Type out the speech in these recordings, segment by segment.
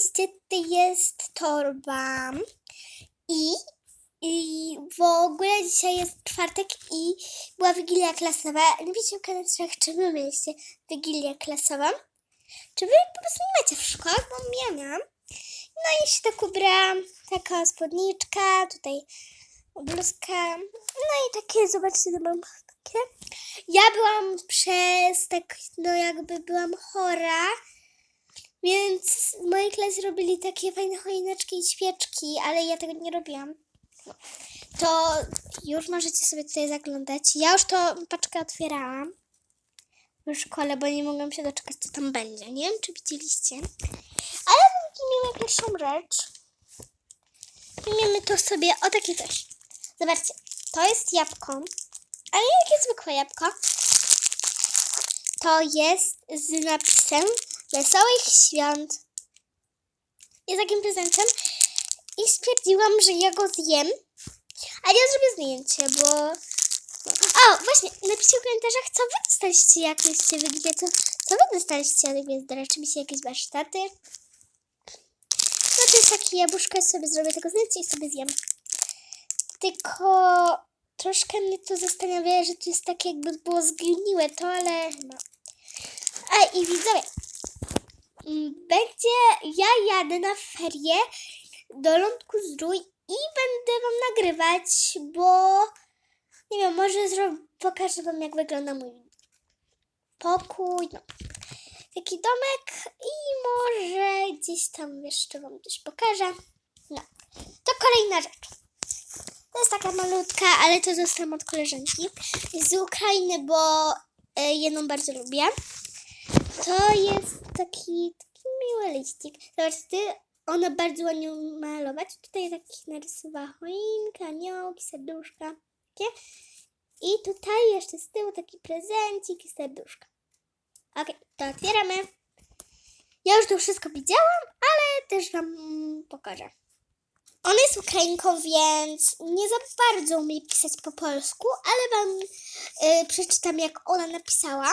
widzicie, jest torba i, i w ogóle dzisiaj jest czwartek i była Wigilia Klasowa. W komentarzach, czy wy mieliście Wigilię Klasową. Czy wy po prostu nie macie w szkołach, bo ja miałam. No i się tak ubrałam, taka spódniczka, tutaj bluzka, no i takie, zobaczcie, to mam takie. Ja byłam przez, tak, no jakby byłam chora, więc w mojej robili takie fajne choineczki i świeczki, ale ja tego nie robiłam. To już możecie sobie tutaj zaglądać. Ja już to paczkę otwierałam w szkole, bo nie mogłam się doczekać, co tam będzie. Nie wiem, czy widzieliście. Ale weźmiemy pierwszą rzecz. Weźmiemy to sobie o takie coś. Zobaczcie, to jest jabłko. Ale nie takie zwykłe jabłko. To jest z napisem Wesołych Świąt. Jest takim prezentem. I stwierdziłam, że ja go zjem. Ale ja zrobię zdjęcie, bo... O, właśnie, napiszcie w komentarzach, co wy dostaliście, jak mieliście Wigilię, co, co wy dostaliście od Gwiazdora, czy mieliście jakieś warsztaty? No to jest takie jabłuszko, ja sobie zrobię tego zdjęcia i sobie zjem. Tylko troszkę mnie to zastanawia, że to jest tak jakby było zgniłe to, ale no. A i widzowie, będzie, ja jadę na ferie do Lądku Zdrój i będę wam nagrywać, bo nie wiem, może pokażę wam jak wygląda mój pokój, no. Taki domek i może gdzieś tam jeszcze wam coś pokażę. No, to kolejna rzecz. To jest taka malutka, ale to dostałam od koleżanki. Z Ukrainy, bo e, jedną bardzo lubię. To jest taki, taki miły liścik. Zobaczcie, ona bardzo ładnie malować. Tutaj taki narysowała choinka, aniołki, serduszka. Takie. I tutaj jeszcze z tyłu taki prezencik i serduszka. Okej, to otwieramy. Ja już to wszystko widziałam, ale też Wam pokażę. Ona jest Ukrainką, więc nie za bardzo umie pisać po polsku, ale Wam y, przeczytam, jak ona napisała.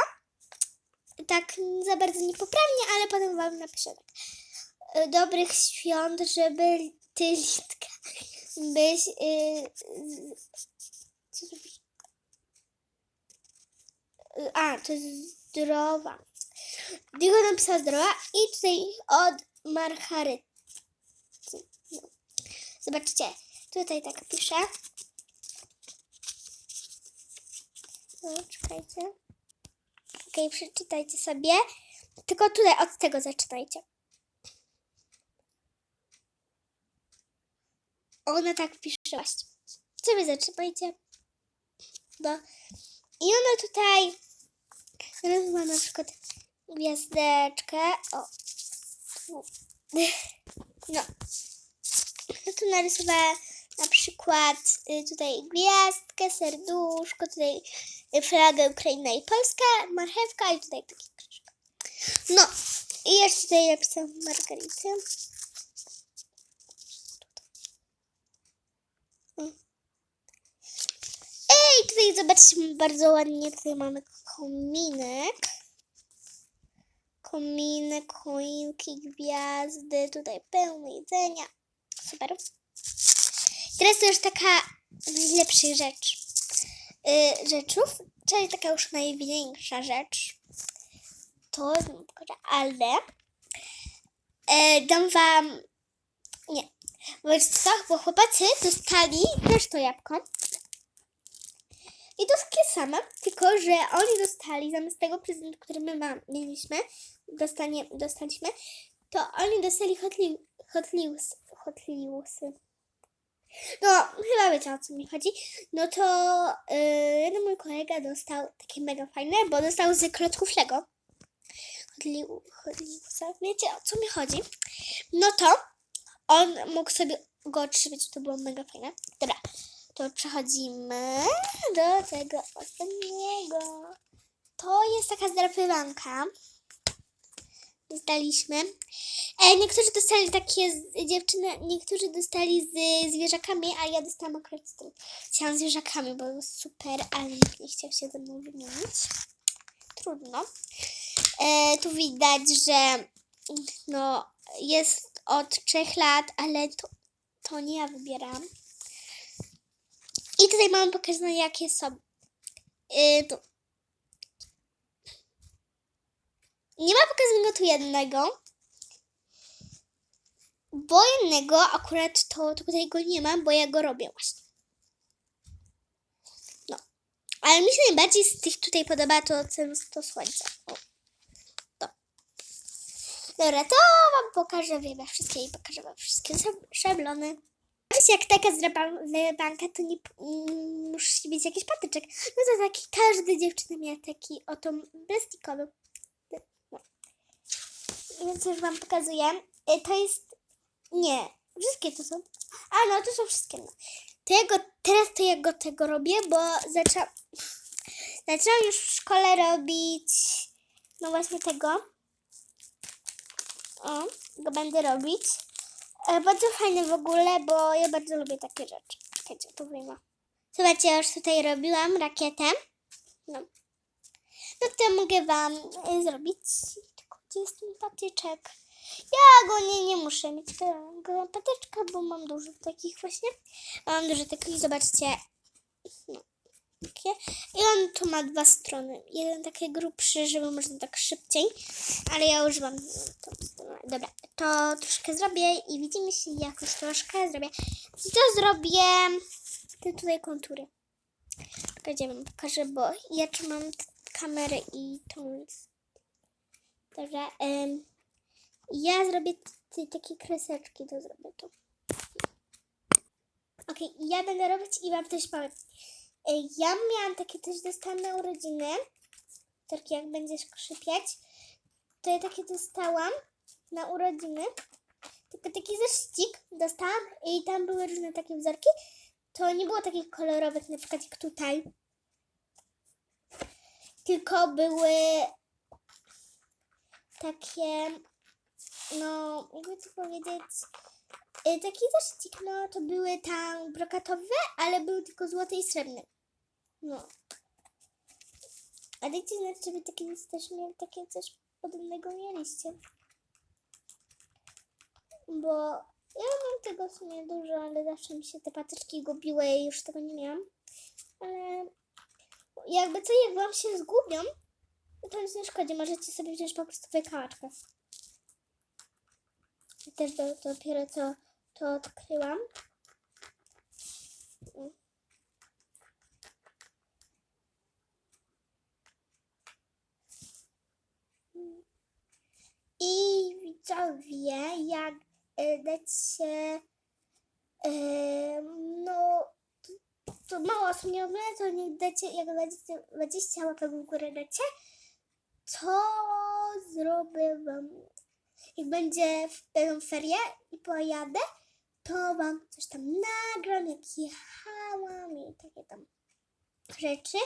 Tak za bardzo niepoprawnie, ale potem Wam napiszę tak. Y, Dobrych świąt, żeby Ty, Litka, byś... Y, co? Y, A, to jest zdrowa. Diego napisała zdrowa i tutaj od Marcharyty. No. Zobaczcie, tutaj tak pisze. No, czekajcie. Okej, przeczytajcie sobie. Tylko tutaj od tego zaczynajcie. Ona tak pisze właśnie. Sobie zatrzymajcie. Bo... I ona tutaj ma na przykład gwiazdeczkę. O. No. Ja tu narysowała na przykład y, tutaj gwiazdkę, serduszko, tutaj flagę Ukraina i Polska, marchewka i tutaj taki krzyżyk. No. I jeszcze tutaj napisałam Margarity. Ej, tutaj zobaczcie, bardzo ładnie tutaj mamy kominek. Kominek, choinki, gwiazdy, tutaj pełno jedzenia. Super. Teraz to już taka z najlepszych rzecz, yy, rzeczów, czyli taka już największa rzecz. To ale e, dam wam nie, jest co, bo chłopacy dostali też to jabłko. I to takie same, tylko że oni dostali zamiast tego prezentu, który my ma, mieliśmy, dostanie, dostaliśmy, to oni dostali Hot, Li, hot, Wheelsy. No, wiecie o co mi chodzi. No to yy, jeden mój kolega dostał takie mega fajne, bo dostał z klocków Lego. Wheelsa. Wiecie o co mi chodzi? No to on mógł sobie go otrzymać, to było mega fajne. Dobra, to przechodzimy do tego ostatniego. To jest taka zdrapywanka. Dostaliśmy. E, niektórzy dostali takie z, dziewczyny, niektórzy dostali z zwierzakami, a ja dostałam akurat z. Chciałam zwierzakami, bo było super, ale nikt nie chciał się ze mną wymienić. Trudno. E, tu widać, że no, jest od trzech lat, ale to, to nie ja wybieram. I tutaj mam pokazane, jakie są. Yy, tu. Nie ma pokazanego tu jednego. Bo jednego akurat to, to tutaj go nie ma, bo ja go robię właśnie. No. Ale mi się najbardziej z tych tutaj podoba to, to słońce. O. To. Dobra, to wam pokażę chyba wszystkie i pokażę wam wszystkie szab- szablony. Jak taka z banka, to nie mm, musi być jakiś patyczek. No to taki, każda dziewczyna miała taki oto plastikowy. Więc już wam pokazuję. Y, To jest nie, wszystkie to są. A no, to są wszystkie. No. To ja go, teraz to ja go tego robię, bo zaczęłam, zaczęłam już w szkole robić, no właśnie tego. O, go będę robić. E, bardzo fajny w ogóle, bo ja bardzo lubię takie rzeczy. Czekajcie, tu wyjmę. Zobaczcie, ja już tutaj robiłam rakietę. No. No to mogę wam e, zrobić. Jest ten patyczek? Ja go nie, nie muszę mieć tego patyczka, bo mam dużo takich właśnie. Mam dużo takich, zobaczcie. No, takie. I on tu ma dwa strony. Jeden taki grubszy, żeby można tak szybciej. Ale ja używam tą stronę. Dobra, to troszkę zrobię i widzimy się jakoś troszkę zrobię. I to zrobię te tutaj kontury. Czekajcie, wam pokażę, bo ja trzymam kamerę i tą. Dobra, em, ja zrobię takie kreseczki, to zrobię to. Okej, ja będę robić i wam też powiem. E, Ja miałam takie też dostałam na urodziny. Takie jak będziesz krzypieć. To ja takie dostałam na urodziny. Tylko taki zeszycik dostałam i tam były różne takie wzorki. To nie było takich kolorowych, na przykład jak tutaj. Tylko były takie, no, jakby to powiedzieć, y, taki zeszycik, no, to były tam brokatowe, ale były tylko złote i srebrne. No. A dajcie znać, czy wy takie też mieli, takie coś podobnego mieliście. Bo ja mam tego w sumie dużo, ale zawsze mi się te patyczki gubiły i już tego nie miałam. Ale jakby co, jak wam się zgubią, to nic nie szkodzi, możecie sobie wziąć po prostu wykałaczkę. Ja też do, dopiero co to odkryłam. I widzowie, jak dacie e, no to, mało osób nie ogląda, to niech dacie, jak dacie 20 łapek w górę dacie, to zrobię wam, jak będzie w będą ferie i pojadę, to wam coś tam nagram, jak jechałam i takie tam rzeczy.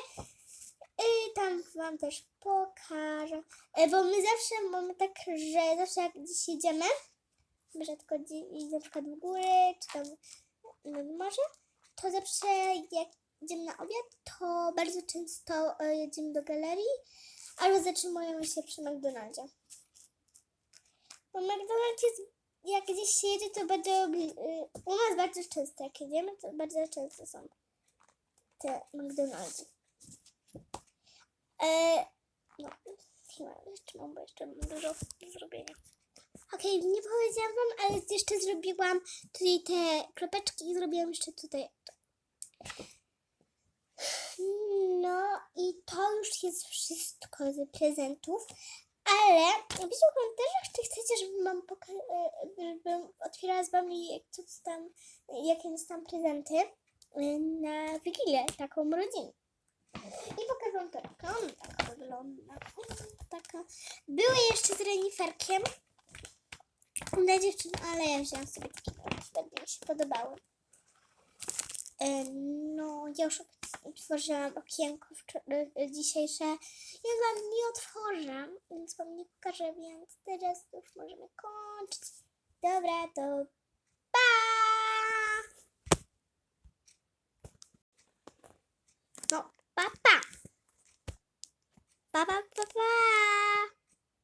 I tam wam też pokażę. E, Bo my zawsze mamy tak, że zawsze jak gdzieś jedziemy, rzadko na przykład w góry, czy tam nad morze, to zawsze jak idziemy na obiad, to bardzo często e, jedziemy do galerii albo zatrzymujemy się przy McDonaldzie. Bo McDonald's jest, jak gdzieś się jedzie, to bardzo, y, u nas bardzo często, jak jedziemy, to bardzo często są te McDonaldy. E, no, chyba jeszcze mam, bo jeszcze mam dużo do zrobienia. Okej, nie powiedziałam wam, ale jeszcze zrobiłam tutaj te kropeczki i zrobiłam jeszcze tutaj to. No i to już jest wszystko z prezentów, ale napiszcie w komentarzach, czy chcecie, żebym poka- e, żebym otwierała z wami jak co tam, jakie dostałam prezenty e, na Wigilię, taką rodzinę. I pokażę wam torebkę. On tak wygląda. Taka. Były jeszcze z reniferkiem dla dziewczyn, ale ja wziąłam sobie takie, które mi się podobały. E, No, ja już otworzyłam okienko wczor- e, dzisiejsze. Ja wam nie otworzę, więc wam nie pokażę, więc teraz już możemy kończyć. Dobra, to pa! No, pa, pa! Pa, pa, pa, pa!